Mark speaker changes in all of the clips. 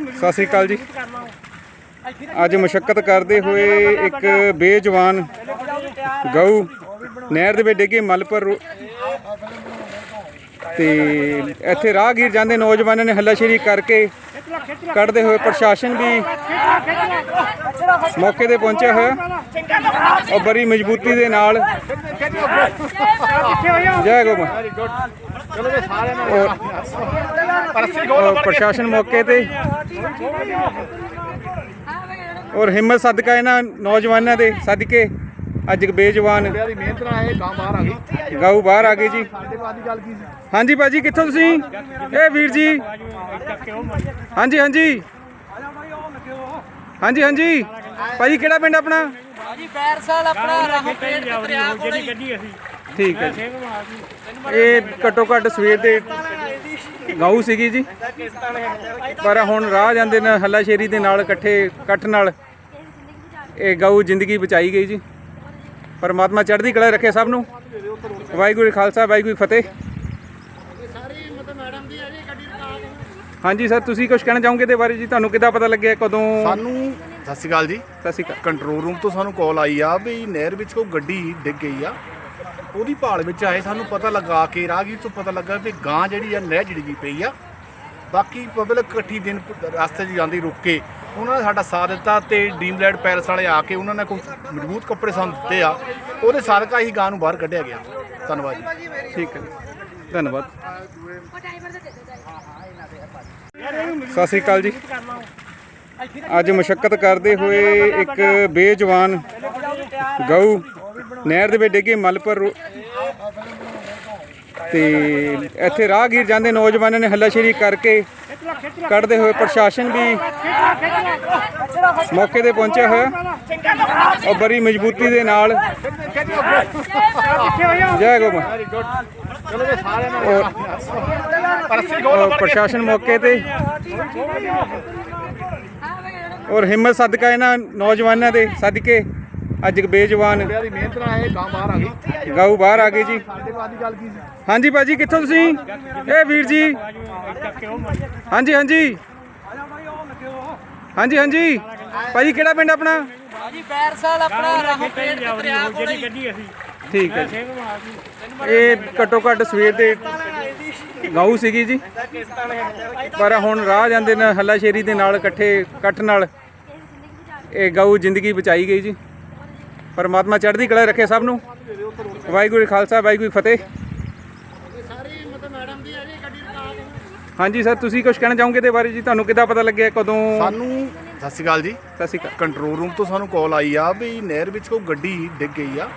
Speaker 1: ਸਤਿ ਸ੍ਰੀ ਅਕਾਲ ਜੀ। ਅੱਜ ਮੁਸ਼ਕਲ ਕਰਦੇ ਹੋਏ ਇੱਕ ਬੇਜਵਾਨ ਗਊ ਨਹਿਰ ਦੇ ਵਿੱਚ ਡਿੱਗੇ, ਮਲਪੁਰ ਰੋ- ਤੇ ਇੱਥੇ ਰਾਹਗੀਰ ਜਾਂਦੇ ਨੌਜਵਾਨਾਂ ਨੇ ਹੱਲਾਸ਼ੇਰੀ ਕਰਕੇ ਕੱਢਦੇ ਹੋਏ ਪ੍ਰਸ਼ਾਸਨ ਵੀ ਮੌਕੇ ਤੇ ਪਹੁੰਚਿਆ ਹੋਇਆ। ਔਰ ਬੜੀ ਮਜ਼ਬੂਤੀ ਦੇ ਨਾਲ। ਜੈ ਗੋ ਔਰ ਪ੍ਰਸ਼ਾਸਨ ਮੌਕੇ ਤੇ। ਔਰ ਹਿੰਮਤ ਸਦਕਾ ਇਹਨਾਂ ਨੌਜਵਾਨਾਂ ਦੇ ਸਦਕੇ। ਅੱਜ ਇੱਕ ਬੇਜਵਾਨ
Speaker 2: ਦੀ ਮਿਹਨਤ ਨਾਲ ਇਹ ਗਾਂ ਬਾਹਰ ਆ ਗਈ।
Speaker 1: ਬਾਹਰ ਆ ਜੀ। ਹਾਂਜੀ ਬਾਜੀ ਕਿੱਥੋਂ ਤੁਸੀਂ? ਇਹ ਵੀਰ ਜੀ। ਹਾਂਜੀ ਹਾਂਜੀ। ਹਾਂਜੀ ਹਾਂਜੀ। ਭਾਜੀ ਕਿਹੜਾ ਪਿੰਡ ਆਪਣਾ?
Speaker 3: ਜੀ ਪੈਰ ਸਾਲ ਆਪਣਾ ਰਾਹੋਂ ਤੇ ਦਰਿਆ ਕੋਲ ਹੀ।
Speaker 1: ਠੀਕ ਹੈ ਜੀ। ਇਹ ਘੱਟੋ ਘੱਟ ਸਵੇਰ ਦੇ ਗਾਊ ਸੀਗੀ ਜੀ। ਪਰ ਹੁਣ ਰਾਹ ਜਾਂਦੇ ਨੇ ਹੱਲਾਸ਼ੇਰੀ ਦੇ ਨਾਲ ਇਕੱਠੇ ਇਕੱਠ ਨਾਲ। ਇਹ ਗਾਊ ਜ਼ਿੰਦਗੀ ਬਚਾਈ ਗਈ ਜੀ। ਪਰਮਾਤਮਾ ਚੜ੍ਹਦੀ ਕਲਾ ਰੱਖੇ ਸਭ ਨੂੰ। ਵਾਹਿਗੁਰੂ ਖਾਲਸਾ ਵਾਹਿਗੁਰੂ ਫਤਿਹ। ਹਾਂਜੀ ਸਰ ਤੁਸੀਂ ਕੁਝ ਕਹਿਣਾ ਚਾਹੋਗੇ ਇਹਦੇ ਬਾਰੇ ਜੀ? ਤੁਹਾਨੂੰ ਕਿੱਦਾਂ ਪਤਾ ਲੱਗਿਆ ਕਦੋਂ?
Speaker 2: ਸਾਨੂੰ ਸਤਿ ਸ਼੍ਰੀ ਅਕਾਲ ਜੀ।
Speaker 1: ਸਤਿ ਸ਼੍ਰੀ ਅਕਾਲ।
Speaker 2: ਕੰਟਰੋਲ ਰੂਮ ਤੋਂ ਸਾਨੂੰ ਕਾਲ ਆਈ ਆ ਵੀ ਨਹਿਰ ਵਿੱਚ ਕੋਈ ਗੱਡੀ ਡਿੱਗ ਗਈ ਆ। ਉਹਦੀ ਭਾਲ ਵਿੱਚ ਆਏ, ਸਾਨੂੰ ਪਤਾ ਲੱਗਾ ਕੇ ਰਾਹਗੀਰ ਤੋਂ ਪਤਾ ਲੱਗਾ ਵੀ ਗਾਂ ਜਿਹੜੀ ਆ ਨਹਿਰ 'ਚ ਡਿੱਗੀ ਪਈ ਆ। ਬਾਕੀ ਪਬਲਿਕ ਇਕੱਠੀ ਦਿਨ ਰਸਤੇ 'ਚ ਜਾਂਦੀ ਰੁਕ ਕੇ, ਉਹਨਾਂ ਨੇ ਸਾਡਾ ਸਾਥ ਦਿੱਤਾ ਤੇ ਡ੍ਰੀਮਲੈਂਡ ਪੈਲਸ ਵਾਲੇ ਆ ਕੇ ਉਹਨਾਂ ਨੇ ਕੋਈ ਮਜ਼ਬੂਤ ਕੱਪੜੇ ਸਾਨੂੰ ਦਿੱਤੇ ਆ। ਉਹਦੇ ਸਦਕਾ ਹੀ ਗਾਂ ਨੂੰ ਬਾਹਰ ਕੱਢਿਆ ਗਿਆ। ਧੰਨਵਾਦ ਜੀ।
Speaker 1: ਠੀਕ ਹੈ ਧੰਨਵਾਦ। ਸਤਿ ਸ੍ਰੀ ਅਕਾਲ ਜੀ। ਅੱਜ ਮੁਸ਼ਕਲ ਕਰਦੇ ਹੋਏ ਇੱਕ ਬੇਜਵਾਨ ਗਊ ਨਹਿਰ ਦੇ ਵਿੱਚ ਡਿੱਗੇ ਮਲਪੁਰ ਰੋ- ਤੇ ਇੱਥੇ ਰਾਹਗੀਰ ਜਾਂਦੇ ਨੌਜਵਾਨਾਂ ਨੇ ਹੱਲਾਸ਼ੇਰੀ ਕਰਕੇ ਕੱਢਦੇ ਹੋਏ ਪ੍ਰਸ਼ਾਸਨ ਵੀ ਮੌਕੇ ਤੇ ਪਹੁੰਚਿਆ ਹੋਇਆ। ਔਰ ਬੜੀ ਮਜ਼ਬੂਤੀ ਦੇ ਨਾਲ ਜੈ ਗੋ ਔਰ ਔਰ ਪ੍ਰਸ਼ਾਸਨ ਮੌਕੇ ਤੇ ਔਰ ਹਿੰਮਤ ਸਦਕਾ ਇਹਨਾਂ ਨੌਜਵਾਨਾਂ ਦੇ ਸਦਕੇ ਅੱਜ ਇੱਕ ਬੇਜਵਾਨ
Speaker 2: ਦੀ ਮਿਹਨਤ ਨਾਲ ਇਹ ਗਾਂ ਬਾਹਰ ਆ ਗਈ।
Speaker 1: ਗਾਊ ਬਾਹਰ ਆ ਗਏ ਜੀ।
Speaker 2: ਸਾਡੇ ਬਾਅਦ ਦੀ ਗੱਲ ਕੀ ਸੀ?
Speaker 1: ਹਾਂਜੀ ਬਾਜੀ ਕਿੱਥੋਂ ਤੁਸੀਂ? ਇਹ ਵੀਰ ਜੀ। ਹਾਂਜੀ ਹਾਂਜੀ। ਹਾਂਜੀ ਹਾਂਜੀ। ਭਾਜੀ ਕਿਹੜਾ ਪਿੰਡ ਆਪਣਾ?
Speaker 3: ਜੀ ਪੈਰ ਸਾਲ ਆਪਣਾ ਰਾਹੋਂ ਪੇੜ ਤੇ ਦਰਿਆ ਕੋਲ
Speaker 1: ਠੀਕ ਹੈ ਜੀ। ਇਹ ਘੱਟੋ ਘੱਟ ਸਵੇਰ ਦੇ ਗਾਊ ਸੀਗੀ ਜੀ। ਪਰ ਹੁਣ ਰਾਹ ਜਾਂਦੇ ਨੇ ਹੱਲਾਸ਼ੇਰੀ ਦੇ ਨਾਲ ਇਕੱਠੇ ਇਕੱਠ ਨਾਲ। ਇਹ ਗਾਊ ਜ਼ਿੰਦਗੀ ਬਚਾਈ ਗਈ ਜੀ। ਪਰਮਾਤਮਾ ਚੜ੍ਹਦੀ ਕਲਾ ਰੱਖੇ ਸਭ ਨੂੰ। ਵਾਹਿਗੁਰੂ ਖਾਲਸਾ ਵਾਹਿਗੁਰੂ ਫਤਿਹ। ਹਾਂਜੀ ਸਰ ਤੁਸੀਂ ਕੁਝ ਕਹਿਣਾ ਚਾਹੋਗੇ ਇਹਦੇ ਬਾਰੇ ਜੀ? ਤੁਹਾਨੂੰ ਕਿੱਦਾਂ ਪਤਾ ਲੱਗਿਆ ਕਦੋਂ?
Speaker 2: ਸਾਨੂੰ ਸਤਿ ਸ਼੍ਰੀ ਅਕਾਲ ਜੀ।
Speaker 1: ਸਤਿ ਸ਼੍ਰੀ ਅਕਾਲ।
Speaker 2: ਕੰਟਰੋਲ ਰੂਮ ਤੋਂ ਸਾਨੂੰ ਕਾਲ ਆਈ ਆ ਵੀ ਨਹਿਰ ਵਿੱਚ ਕੋਈ ਗੱਡੀ ਡਿੱਗ ਗਈ ਆ।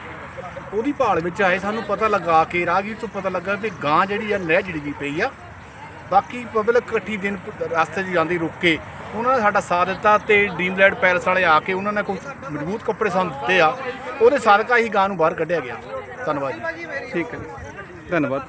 Speaker 2: ਉਹਦੀ ਭਾਲ ਵਿੱਚ ਆਏ ਸਾਨੂੰ ਪਤਾ ਲੱਗਾ ਕਿ ਰਾਹਗੀਰ ਤੋਂ ਪਤਾ ਲੱਗਾ ਵੀ ਗਾਂ ਜਿਹੜੀ ਆ ਨਹਿਰ ਡਿੱਗੀ ਪਈ ਆ। ਬਾਕੀ ਪਬਲਿਕ ਇਕੱਠੀ ਦਿਨ ਰਸਤੇ 'ਚ ਜਾਂਦੀ ਰੁਕ ਕੇ ਉਹਨਾਂ ਨੇ ਸਾਡਾ ਸਾਥ ਦਿੱਤਾ ਤੇ ਡ੍ਰੀਮਲੈਂਡ ਪੈਲਸ ਵਾਲੇ ਆ ਕੇ ਉਹਨਾਂ ਨੇ ਕੋਈ ਮਜ਼ਬੂਤ ਕੱਪੜੇ ਸਾਨੂੰ ਦਿੱਤੇ ਆ। ਉਹਦੇ ਸਦਕਾ ਹੀ ਗਾਂ ਨੂੰ ਬਾਹਰ ਕੱਢਿਆ ਗਿਆ। ਧੰਨਵਾਦ ਜੀ।
Speaker 1: ਠੀਕ ਹੈ ਜੀ। ਧੰਨਵਾਦ।